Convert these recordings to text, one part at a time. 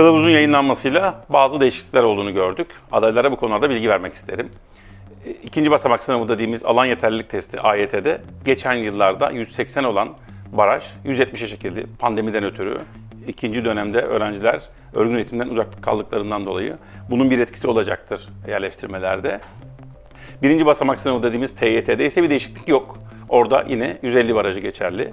Kılavuzun yayınlanmasıyla bazı değişiklikler olduğunu gördük. Adaylara bu konularda bilgi vermek isterim. E, İkinci basamak sınavı dediğimiz alan yeterlilik testi AYT'de geçen yıllarda 180 olan baraj 170'e çekildi pandemiden ötürü. İkinci dönemde öğrenciler örgün eğitimden uzak kaldıklarından dolayı bunun bir etkisi olacaktır yerleştirmelerde. Birinci basamak sınavı dediğimiz TYT'de ise bir değişiklik yok. Orada yine 150 barajı geçerli.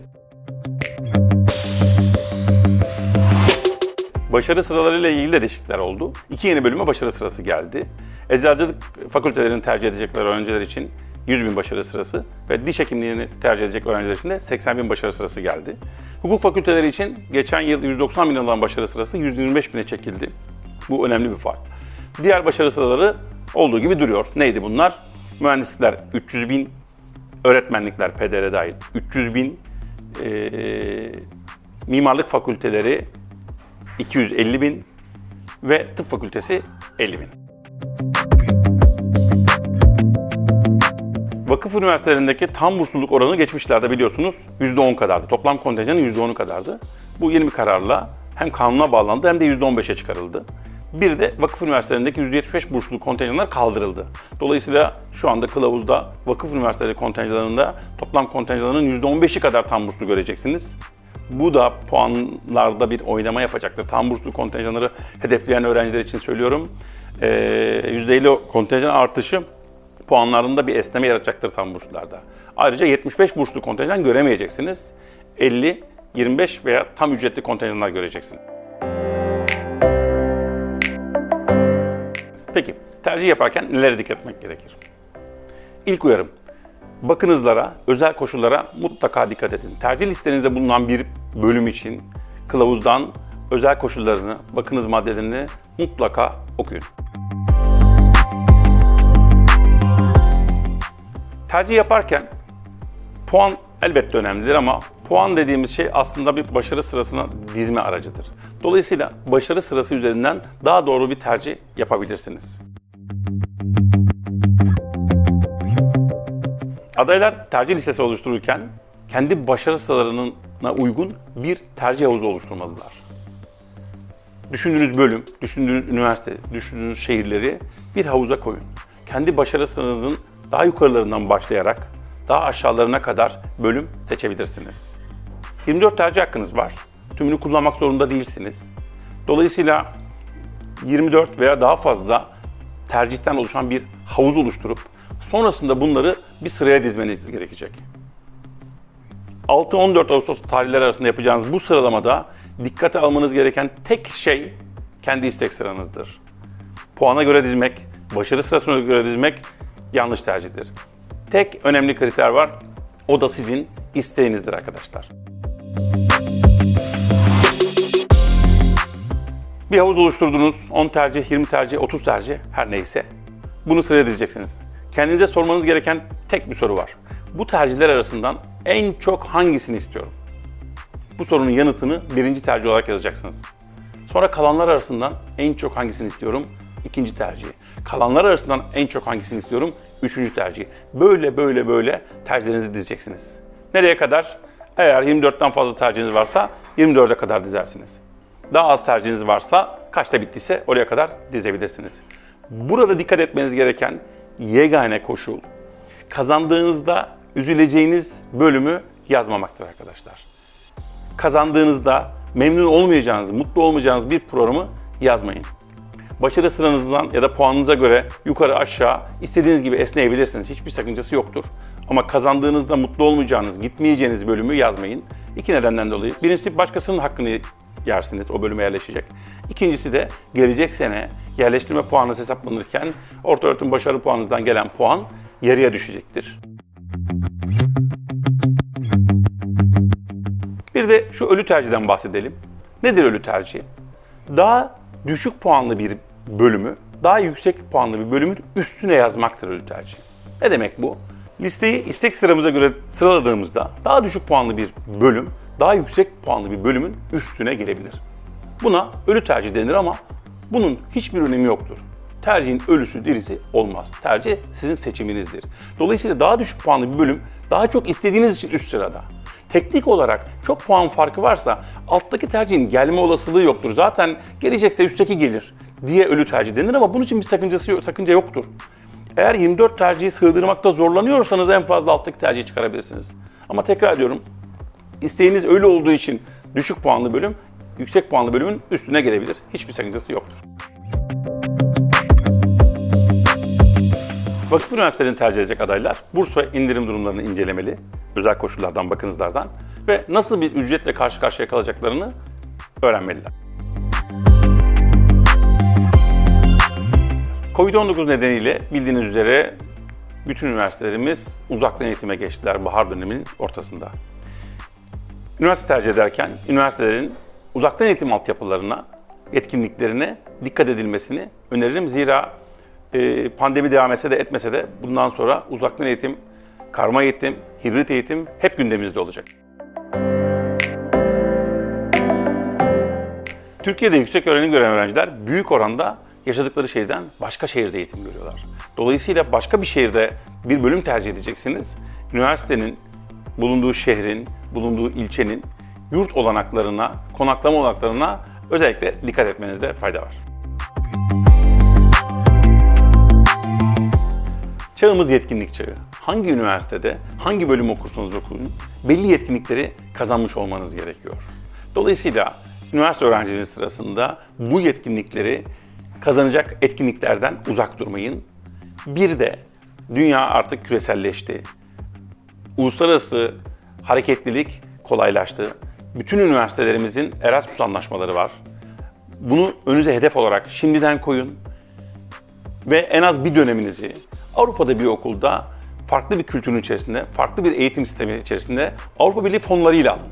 Başarı sıralarıyla ilgili de değişiklikler oldu. İki yeni bölüme başarı sırası geldi. Eczacılık fakültelerini tercih edecekler öğrenciler için 100 bin başarı sırası ve diş hekimliğini tercih edecek öğrenciler için de 80 bin başarı sırası geldi. Hukuk fakülteleri için geçen yıl 190 bin olan başarı sırası 125 bine çekildi. Bu önemli bir fark. Diğer başarı sıraları olduğu gibi duruyor. Neydi bunlar? Mühendislikler 300 bin, öğretmenlikler PDR dahil 300 bin, eee, mimarlık fakülteleri 250 bin ve tıp fakültesi 50 bin. Vakıf üniversitelerindeki tam bursluluk oranı geçmişlerde biliyorsunuz %10 kadardı. Toplam kontenjanın %10'u kadardı. Bu yeni bir kararla hem kanuna bağlandı hem de %15'e çıkarıldı. Bir de vakıf üniversitelerindeki %75 bursluluk kontenjanlar kaldırıldı. Dolayısıyla şu anda kılavuzda vakıf üniversiteleri kontenjanlarında toplam kontenjanların %15'i kadar tam burslu göreceksiniz. Bu da puanlarda bir oynama yapacaktır. Tam burslu kontenjanları hedefleyen öğrenciler için söylüyorum. Ee, %50 kontenjan artışı puanlarında bir esneme yaratacaktır tam burslarda. Ayrıca 75 burslu kontenjan göremeyeceksiniz. 50, 25 veya tam ücretli kontenjanlar göreceksiniz. Peki, tercih yaparken nelere dikkat etmek gerekir? İlk uyarım, bakınızlara, özel koşullara mutlaka dikkat edin. Tercih listenizde bulunan bir bölüm için kılavuzdan özel koşullarını, bakınız maddelerini mutlaka okuyun. Tercih yaparken puan elbette önemlidir ama puan dediğimiz şey aslında bir başarı sırasına dizme aracıdır. Dolayısıyla başarı sırası üzerinden daha doğru bir tercih yapabilirsiniz. Adaylar tercih listesi oluştururken kendi başarı sıralarına uygun bir tercih havuzu oluşturmalılar. Düşündüğünüz bölüm, düşündüğünüz üniversite, düşündüğünüz şehirleri bir havuza koyun. Kendi başarı sıranızın daha yukarılarından başlayarak daha aşağılarına kadar bölüm seçebilirsiniz. 24 tercih hakkınız var. Tümünü kullanmak zorunda değilsiniz. Dolayısıyla 24 veya daha fazla tercihten oluşan bir havuz oluşturup sonrasında bunları bir sıraya dizmeniz gerekecek. 6-14 Ağustos tarihleri arasında yapacağınız bu sıralamada dikkate almanız gereken tek şey kendi istek sıranızdır. Puana göre dizmek, başarı sırasına göre dizmek yanlış tercihtir. Tek önemli kriter var, o da sizin isteğinizdir arkadaşlar. Bir havuz oluşturdunuz, 10 tercih, 20 tercih, 30 tercih her neyse. Bunu sıraya dizeceksiniz. Kendinize sormanız gereken tek bir soru var. Bu tercihler arasından en çok hangisini istiyorum? Bu sorunun yanıtını birinci tercih olarak yazacaksınız. Sonra kalanlar arasından en çok hangisini istiyorum? İkinci tercih. Kalanlar arasından en çok hangisini istiyorum? Üçüncü tercih. Böyle böyle böyle tercihlerinizi dizeceksiniz. Nereye kadar? Eğer 24'ten fazla tercihiniz varsa 24'e kadar dizersiniz. Daha az tercihiniz varsa kaçta bittiyse oraya kadar dizebilirsiniz. Burada dikkat etmeniz gereken yegane koşul kazandığınızda üzüleceğiniz bölümü yazmamaktır arkadaşlar. Kazandığınızda memnun olmayacağınız, mutlu olmayacağınız bir programı yazmayın. Başarı sıranızdan ya da puanınıza göre yukarı aşağı istediğiniz gibi esneyebilirsiniz. Hiçbir sakıncası yoktur. Ama kazandığınızda mutlu olmayacağınız, gitmeyeceğiniz bölümü yazmayın. İki nedenden dolayı. Birincisi başkasının hakkını yersiniz, o bölüme yerleşecek. İkincisi de gelecek sene yerleştirme puanınız hesaplanırken orta öğretim başarı puanınızdan gelen puan yarıya düşecektir. Bir de şu ölü tercihden bahsedelim. Nedir ölü tercih? Daha düşük puanlı bir bölümü, daha yüksek puanlı bir bölümün üstüne yazmaktır ölü tercih. Ne demek bu? Listeyi istek sıramıza göre sıraladığımızda daha düşük puanlı bir bölüm, daha yüksek puanlı bir bölümün üstüne gelebilir. Buna ölü tercih denir ama bunun hiçbir önemi yoktur. Tercihin ölüsü dirisi olmaz. Tercih sizin seçiminizdir. Dolayısıyla daha düşük puanlı bir bölüm daha çok istediğiniz için üst sırada. Teknik olarak çok puan farkı varsa alttaki tercihin gelme olasılığı yoktur. Zaten gelecekse üstteki gelir diye ölü tercih denir ama bunun için bir sakıncası yok, sakınca yoktur. Eğer 24 tercihi sığdırmakta zorlanıyorsanız en fazla alttaki tercihi çıkarabilirsiniz. Ama tekrar ediyorum, isteğiniz öyle olduğu için düşük puanlı bölüm, yüksek puanlı bölümün üstüne gelebilir. Hiçbir sakıncası yoktur. Vakıf üniversitelerini tercih edecek adaylar burs ve indirim durumlarını incelemeli, özel koşullardan, bakınızlardan ve nasıl bir ücretle karşı karşıya kalacaklarını öğrenmeliler. Covid-19 nedeniyle bildiğiniz üzere bütün üniversitelerimiz uzaktan eğitime geçtiler bahar döneminin ortasında. Üniversite tercih ederken üniversitelerin uzaktan eğitim altyapılarına, etkinliklerine dikkat edilmesini öneririm. Zira e, pandemi devam etse de etmese de bundan sonra uzaktan eğitim, karma eğitim, hibrit eğitim hep gündemimizde olacak. Türkiye'de yüksek öğrenim gören öğrenciler büyük oranda yaşadıkları şehirden başka şehirde eğitim görüyorlar. Dolayısıyla başka bir şehirde bir bölüm tercih edeceksiniz. Üniversitenin bulunduğu şehrin, bulunduğu ilçenin yurt olanaklarına, konaklama olanaklarına özellikle dikkat etmenizde fayda var. Çağımız yetkinlik çağı. Hangi üniversitede, hangi bölüm okursanız okuyun, belli yetkinlikleri kazanmış olmanız gerekiyor. Dolayısıyla üniversite öğrenciliği sırasında bu yetkinlikleri kazanacak etkinliklerden uzak durmayın. Bir de dünya artık küreselleşti. Uluslararası hareketlilik kolaylaştı. Bütün üniversitelerimizin Erasmus anlaşmaları var. Bunu önünüze hedef olarak şimdiden koyun ve en az bir döneminizi Avrupa'da bir okulda farklı bir kültürün içerisinde, farklı bir eğitim sistemi içerisinde Avrupa Birliği fonlarıyla alın.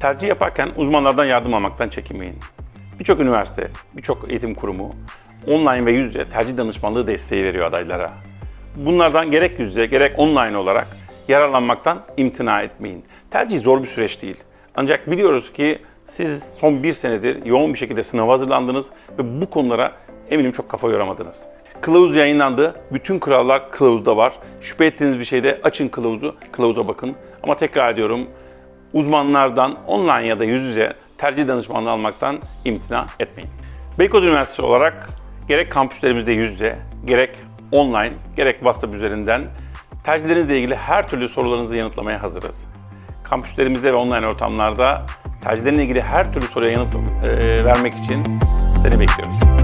Tercih yaparken uzmanlardan yardım almaktan çekinmeyin. Birçok üniversite, birçok eğitim kurumu online ve yüz yüze tercih danışmanlığı desteği veriyor adaylara. Bunlardan gerek yüz yüze gerek online olarak yararlanmaktan imtina etmeyin. Tercih zor bir süreç değil. Ancak biliyoruz ki siz son bir senedir yoğun bir şekilde sınava hazırlandınız ve bu konulara eminim çok kafa yoramadınız. Kılavuz yayınlandı. Bütün kurallar kılavuzda var. Şüphe ettiğiniz bir şeyde açın kılavuzu, kılavuza bakın. Ama tekrar ediyorum, uzmanlardan online ya da yüz yüze tercih danışmanlığı almaktan imtina etmeyin. Beykoz Üniversitesi olarak gerek kampüslerimizde yüz yüze, gerek online, gerek WhatsApp üzerinden tercihlerinizle ilgili her türlü sorularınızı yanıtlamaya hazırız. Kampüslerimizde ve online ortamlarda tercihlerinle ilgili her türlü soruya yanıt e, vermek için seni bekliyoruz.